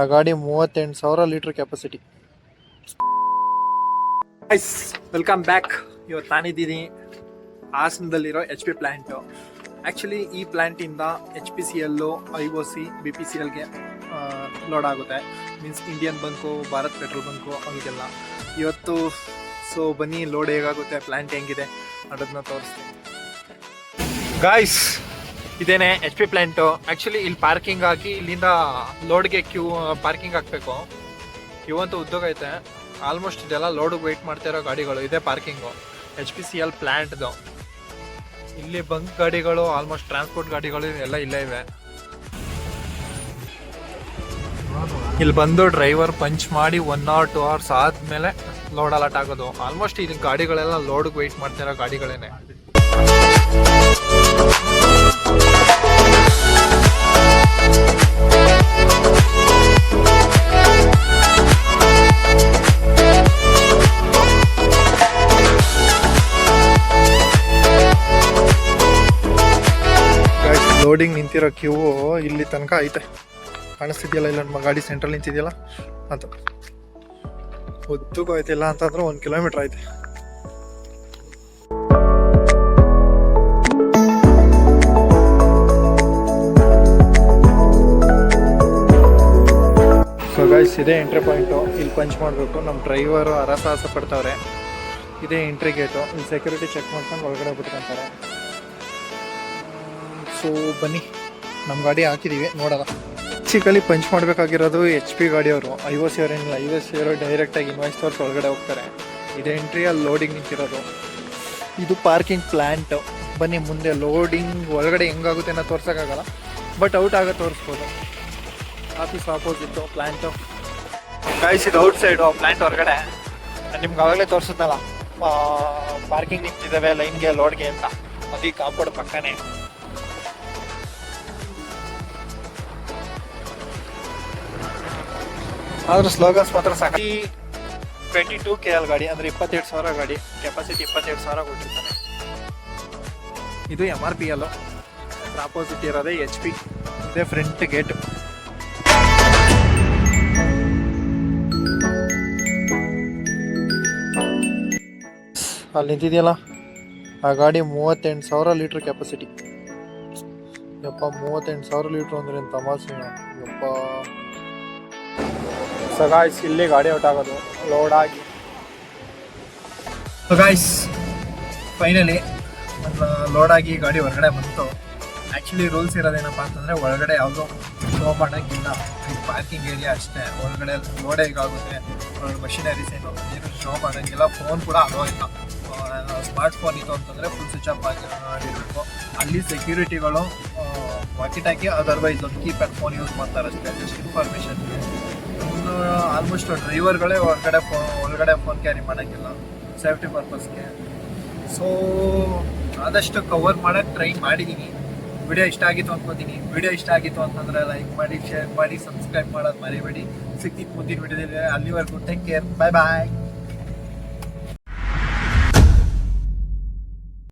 ಆ ಗಾಡಿ ಮೂವತ್ತೆಂಟು ಸಾವಿರ litre capacity guys welcome back ಇವತ್ತು ನಾನಿದ್ದೀನಿ ಹಾಸನದಲ್ಲಿರೋ ಎಚ್ ಪಿ ಪ್ಲ್ಯಾಂಟು ಆ್ಯಕ್ಚುಲಿ ಈ ಪ್ಲ್ಯಾಂಟಿಂದ ಎಚ್ ಪಿ ಸಿ ಎಲ್ಲು I O C B P C ಎಲ್ಗೆ load ಆಗುತ್ತೆ. Means Indian bunk Bharat petrol bunk ಅವರಿಗೆಲ್ಲ. ಇವತ್ತು ಸೊ ಬನ್ನಿ ಲೋಡ್ ಹೇಗಾಗುತ್ತೆ ಪ್ಲ್ಯಾಂಟ್ ಹೆಂಗಿದೆ ಅನ್ನೋದನ್ನ ತೋರಿಸ್ತೀನಿ. ಗಾಯ್ಸ್ ಇದೇನೆ ಎಚ್ ಪಿ ಪ್ಲ್ಯಾಂಟು ಆ್ಯಕ್ಚುಲಿ ಇಲ್ಲಿ ಪಾರ್ಕಿಂಗ್ ಹಾಕಿ ಇಲ್ಲಿಂದ ಲೋಡ್ಗೆ ಕ್ಯೂ ಪಾರ್ಕಿಂಗ್ ಹಾಕ್ಬೇಕು. ಕ್ಯೂ ಅಂತ ಉದ್ಯೋಗ ಐತೆ. ಆಲ್ಮೋಸ್ಟ್ ಇದೆಲ್ಲ ಲೋಡ್ಗೆ ವೆಯ್ಟ್ ಮಾಡ್ತಾ ಇರೋ ಗಾಡಿಗಳು. ಇದೆ parking H P C L ಪ್ಲ್ಯಾಂಟ್ದು ಇಲ್ಲಿ ಬಂಕ್ ಗಾಡಿಗಳು ಆಲ್ಮೋಸ್ಟ್ ಟ್ರಾನ್ಸ್ಪೋರ್ಟ್ ಗಾಡಿಗಳು ಎಲ್ಲ ಇಲ್ಲೇ ಇವೆ. ಇಲ್ಲಿ ಬಂದು ಡ್ರೈವರ್ ಪಂಚ್ ಮಾಡಿ ಒನ್ ಅವರ್ ಟು ಅವರ್ಸ್ ಆದ್ಮೇಲೆ ಲೋಡ್ ಅಲಾಟ್ ಆಗೋದು. ಆಲ್ಮೋಸ್ಟ್ ಇಲ್ಲಿ ಗಾಡಿಗಳೆಲ್ಲ ಲೋಡ್ಗೆ ವೆಯ್ಟ್ ಮಾಡ್ತಿರೋ ಗಾಡಿಗಳೇನೆ. ಲೋಡಿಂಗ್ ನಿಂತಿರೋ ಕ್ಯೂ ಇಲ್ಲಿ ತನಕ ಐತೆ. ಕಾಣಿಸ್ತಿದೆಯಲ್ಲ ಇಲ್ಲ, ನಮ್ಮ ಗಾಡಿ ಸೆಂಟ್ರಲ್ ನಿಂತಿದೆಯಲ್ಲ? ಅಂತ. ಉದ್ದಕ್ಕೂ ಐತಿಲ್ಲ ಅಂತಂದ್ರೆ ಒಂದು ಕಿಲೋಮೀಟ್ರ್ ಐತೆ ಸೊ ಗೈಸ್ ಇದೇ ಎಂಟ್ರಿ ಪಾಯಿಂಟು ಇಲ್ಲಿ ಪಂಚ್ ಮಾಡಬೇಕು. ನಮ್ಮ ಡ್ರೈವರು ಅರಸಾಹಸ ಪಡ್ತಾವ್ರೆ. ಇದೇ ಎಂಟ್ರಿ ಗೇಟು ಇಲ್ಲಿ ಸೆಕ್ಯೂರಿಟಿ ಚೆಕ್ ಮಾಡ್ಕೊಂಡು ಒಳಗಡೆ ಬಿಟ್ಕೊಂತಾರೆ ಸೊ, ಬನ್ನಿ. ನಮ್ಮ ಗಾಡಿ ಹಾಕಿದ್ದೀವಿ ನೋಡೋಣ. ಚಿಕಲಿ ಪಂಚ್ ಮಾಡಬೇಕಾಗಿರೋದು ಎಚ್ ಪಿ ಗಾಡಿಯವರು ಐ ಓ ಸಿ ಅವರೇನಿಲ್ಲ ಐ ಓ ಸಿ ಅವರು ಡೈರೆಕ್ಟಾಗಿ ಇನ್ವಾಯ್ಸ್ ತೋರ್ಸ್ ಒಳಗಡೆ ಹೋಗ್ತಾರೆ. ಇದು ಎಂಟ್ರಿ ಅಲ್ಲಿ ಲೋಡಿಂಗ್ ನಿಂತಿರೋದು. ಇದು ಪಾರ್ಕಿಂಗ್ ಪ್ಲ್ಯಾಂಟು ಬನ್ನಿ ಮುಂದೆ ಲೋಡಿಂಗ್ ಒಳಗಡೆ ಹೆಂಗಾಗುತ್ತೆ ಅನ್ನೋ ತೋರ್ಸೋಕ್ಕಾಗಲ್ಲ. ಬಟ್ ಔಟ್ ಆಗ ತೋರಿಸ್ಬೋದು. ಆಫೀಸ್ ಆಪೋಸಿಟ್ಟು ಪ್ಲ್ಯಾಂಟು ಗಾಯ್ಸ್ ಇದು ಔಟ್ ಸೈಡು ಪ್ಲ್ಯಾಂಟ್ ಹೊರಗಡೆ. ನಿಮ್ಗೆ ಆವಾಗಲೇ ತೋರಿಸುತ್ತಲ್ಲ. ಪಾರ್ಕಿಂಗ್ ನಿಂತಿದ್ದಾವೆ ಲೈನ್ಗೆ ಲೋಡ್ಗೆ ಅಂತ. ಅದು ಈ ಕಾಂಪೌಂಡ್ ಪಕ್ಕನೇ. ಆದ್ರೆ ಸ್ಲೋಗನ್ಸ್ ಮಾತ್ರ ಸಾಕು. ಟ್ವೆಂಟಿ ಟೂ ಕೆ ಎಲ್ ಗಾಡಿ, ಅಂದ್ರೆ ಇಪ್ಪತ್ತೆರಡು ಸಾವಿರ ಗಾಡಿ ಕೆಪಾಸಿಟಿ ಇಪ್ಪತ್ತೆರಡು ಸಾವಿರ ಕೊಟ್ಟಿರ್ತಾರೆ. ಇದು M R P L opposite ಇರೋದೇ ಎಚ್ ಪಿ ಇದೇ ಫ್ರಂಟ್ ಗೇಟ್ ಅಲ್ಲಿ ನಿಂತಿದೆಯಲ್ಲ? ಆ ಗಾಡಿ ಮೂವತ್ತೆಂಟು ಸಾವಿರ ಲೀಟ್ರ್ ಕೆಪಾಸಿಟಿ ಯಪ್ಪ, ಮೂವತ್ತೆಂಟು ಸಾವಿರ ಲೀಟ್ರ್ ಅಂದ್ರೆ ಏನು ತಮಾಷೆ ಯಪ್ಪ. ಸೊ ಗಾಯ್ಸ್ ಇಲ್ಲಿ ಗಾಡಿ ಔಟ್ ಆಗೋದು. ಲೋಡ್ ಆಗಿ. ಸೊ ಗಾಯ್ಸ್ ಫೈನಲಿ ಲೋಡ್ ಆಗಿ ಗಾಡಿ ಹೊರಗಡೆ ಬಂತು. ಆ್ಯಕ್ಚುಲಿ ರೂಲ್ಸ್ ಇರೋದೇನಪ್ಪ ಅಂತಂದರೆ ಒಳಗಡೆ ಯಾವುದೋ ಶೋ ಮಾಡೋಂಗಿಲ್ಲ. ಈ ಪಾರ್ಕಿಂಗ್ ಏರಿಯಾ ಅಷ್ಟೇ. ಒಳಗಡೆ ಲೋಡ್ ಒಳಗಡೆ ಮಷಿನರೀಸ್ ಏನು ಏನು ಶೋ ಮಾಡೋಂಗಿಲ್ಲ. ಫೋನ್ ಕೂಡ ಅಲೋ ಇಲ್ಲ. ಸ್ಮಾರ್ಟ್ ಫೋನ್ ಇತ್ತು ಅಂತಂದರೆ ಫುಲ್ ಸ್ವಿಚ್ ಆಫ್ ಆಗಿರಬೇಕು ಅಲ್ಲಿ ಸೆಕ್ಯೂರಿಟಿಗಳು ವಾಕಿಟ್ ಹಾಕಿ ಅದರ್ವೈಸ್ ಒಂದು ಕೀಪ್ಯಾಡ್ ಫೋನ್ ಯೂಸ್ ಮಾಡ್ತಾರೆ ಅಷ್ಟೇ. ಜಸ್ಟ್ ಇನ್ಫಾರ್ಮೇಷನ್ಗೆ ಇನ್ನು ಆಲ್ಮೋಸ್ಟ್ ಡ್ರೈವರ್ಗಳೇ ಹೊರಗಡೆ ಫೋನ್ ಒಳಗಡೆ ಫೋನ್ ಕ್ಯಾರಿ ಮಾಡೋಕ್ಕಿಲ್ಲ. ಸೇಫ್ಟಿ ಪರ್ಪಸ್ಗೆ ಸೊ ಆದಷ್ಟು ಕವರ್ ಮಾಡೋಕ್ಕೆ ಟ್ರೈ ಮಾಡಿದ್ದೀನಿ ವಿಡಿಯೋ ಇಷ್ಟ ಆಗಿತ್ತು ಅನ್ಕೋತೀನಿ. ವಿಡಿಯೋ ಇಷ್ಟ ಆಗಿತ್ತು ಅಂತಂದ್ರೆ ಲೈಕ್ ಮಾಡಿ ಶೇರ್ ಮಾಡಿ ಸಬ್ಸ್ಕ್ರೈಬ್ ಮಾಡೋದು ಮರಿಬೇಡಿ. ಸಿಗ್ತೀನಿ ಮುಂದಿನ ವಿಡಿಯೋದಲ್ಲಿ ಅಲ್ಲಿವರೆಗೂ ಟೇಕ್ ಕೇರ್ ಬಾಯ್ ಬಾಯ್